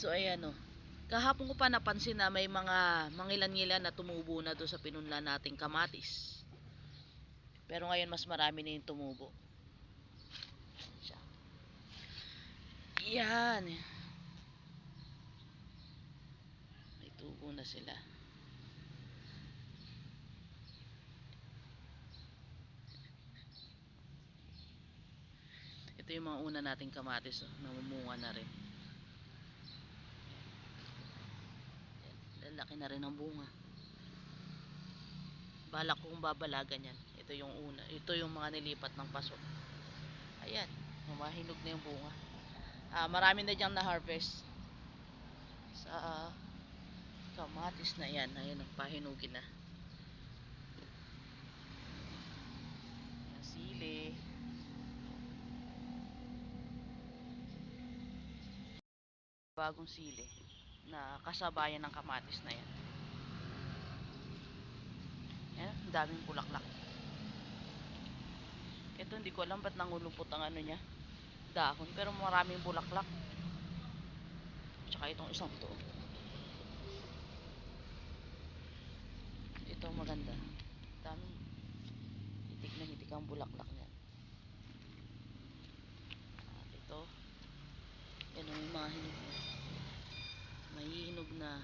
So ayan o. Kahapon ko pa napansin na may mga mangilan-ngilan na tumubo na doon sa pinunla nating kamatis. Pero ngayon mas marami na yung tumubo. Yan. May tubo na sila. Ito yung mga una nating kamatis, oh, namumunga na rin. Yan, lalaki na rin ang bunga. Balak kong babalagan yan. Ito yung una. Ito yung mga nilipat ng paso. Ayan, humahinog na yung bunga. Ah, marami na diyang na-harvest sa kamatis na yan. Ayan, pahinugin na. Ayan, sili. bagong sili na kasabayan ng kamatis na yan. Yan, daming bulaklak. Ito hindi ko alam ba't nangulupot ang ano niya, dahon, pero maraming bulaklak. Tsaka itong isang to. Ito maganda. Daming hitik na hitik ang bulaklak niya. At ito, yan ang mga niya. May hinog na.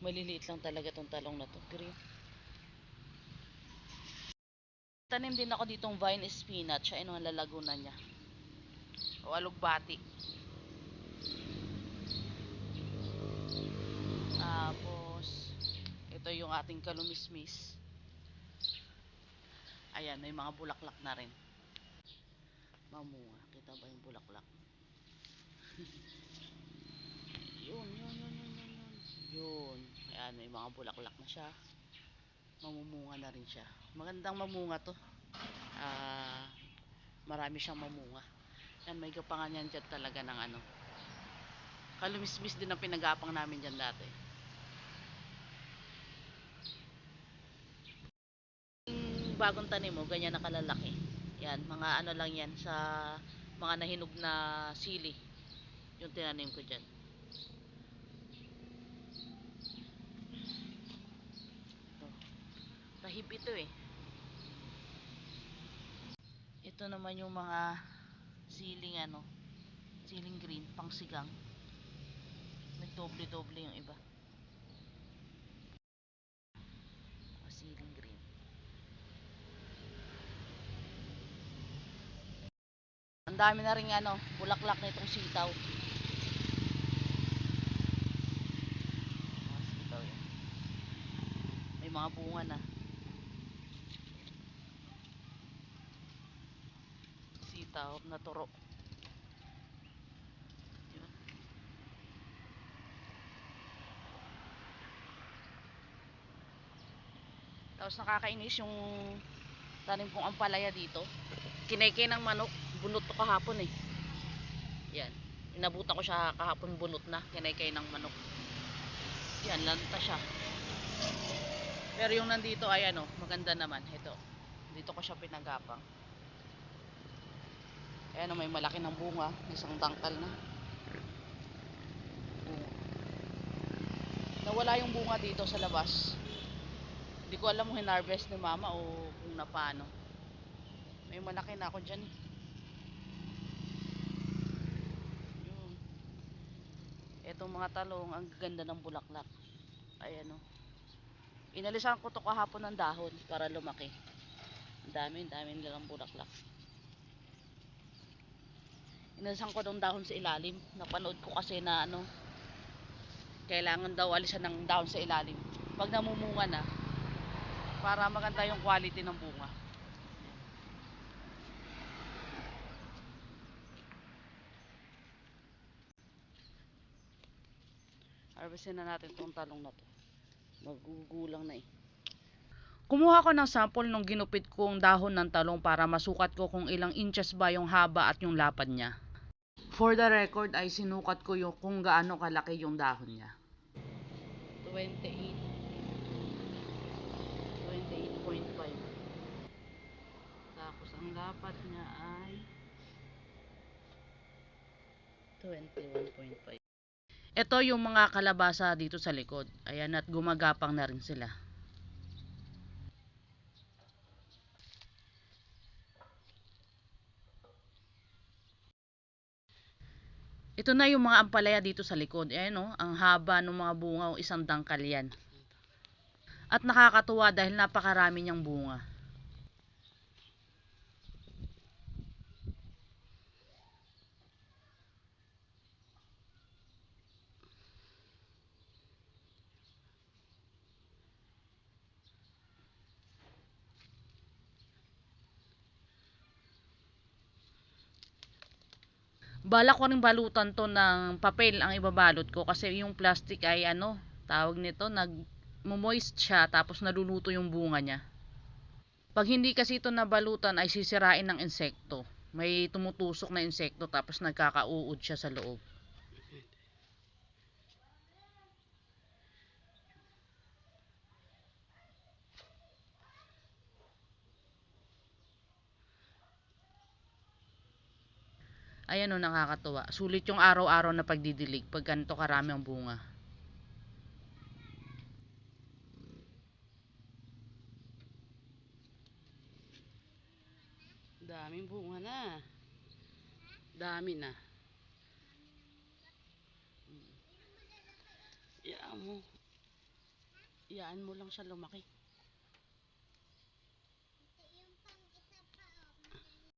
Maliliit lang talaga tong talong na to. Yun. Tanim din ako ditong vine spinach. Ayun ang lalago na niya. O alugbati. Tapos, ito yung ating kalumismis. Ayan, may mga bulaklak na rin. Mamunga. Kita ba yung bulaklak? yun, yun, yun, yun, yun, yun. Yun. Ayan, may mga bulaklak na siya. Mamumunga na rin siya. Magandang mamunga to. Ah, marami siyang mamunga. Yan, may gapangan yan dyan talaga ng ano. Kalumismis din ang pinagapang namin dyan dati. Bagong tanim mo, ganyan nakalalaki. Yan, mga ano lang yan sa mga nahinog na sili. Yung tinanim ko dyan. Ito. Tahib ito eh. Ito naman yung mga siling ano, siling green, pang sigang. Nagdoble-doble yung iba. Mga siling green. Ang dami na rin ano, bulaklak na itong sitaw. May mga bunga na. Sitaw na turo. Tapos nakakainis yung tanim kong ampalaya dito. Kinaykay ng manok, bunot to kahapon eh. Yan. Inabutan ko siya kahapon bunot na, kinaykay ng manok. Yan, lanta siya. Pero yung nandito ay ano, maganda naman. Ito. Dito ko siya pinagapang. Ayan, oh, may malaki ng bunga. Isang tangkal na. Bunga. Nawala yung bunga dito sa labas. Hindi ko alam kung hinarvest ni mama o kung napano. May malaki na ako dyan eh. Yun. Etong mga talong, ang ganda ng bulaklak. Ayan o. Inalisan ko to kahapon ng dahon para lumaki. Ang dami, ang dami nilang bulaklak. Inalisan ko ng dahon sa ilalim. Napanood ko kasi na ano, kailangan daw alisan ng dahon sa ilalim. Pag namumunga na, para maganda yung quality ng bunga. Harvestin na natin tong talong na to. Magugulang na eh. Kumuha ko ng sample nung ginupit kong dahon ng talong para masukat ko kung ilang inches ba yung haba at yung lapad niya. For the record ay sinukat ko yung kung gaano kalaki yung dahon niya. 28 28.5 Tapos ang dapat niya ay 21.5. Ito yung mga kalabasa dito sa likod. Ayan at gumagapang na rin sila. Ito na yung mga ampalaya dito sa likod. Ayan o, ang haba ng mga bunga, o isang dangkal yan. At nakakatuwa dahil napakarami niyang bunga. Balak ko rin balutan to ng papel ang ibabalot ko kasi yung plastic ay ano, tawag nito, nag moist siya tapos naluluto yung bunga niya. Pag hindi kasi ito nabalutan ay sisirain ng insekto. May tumutusok na insekto tapos nagkakauod siya sa loob. Ayan o, nakakatuwa. Sulit yung araw-araw na pagdidilig pag ganito karami ang bunga. daming bunga na. Dami na. Iyaan mo. Iyaan mo lang siya lumaki.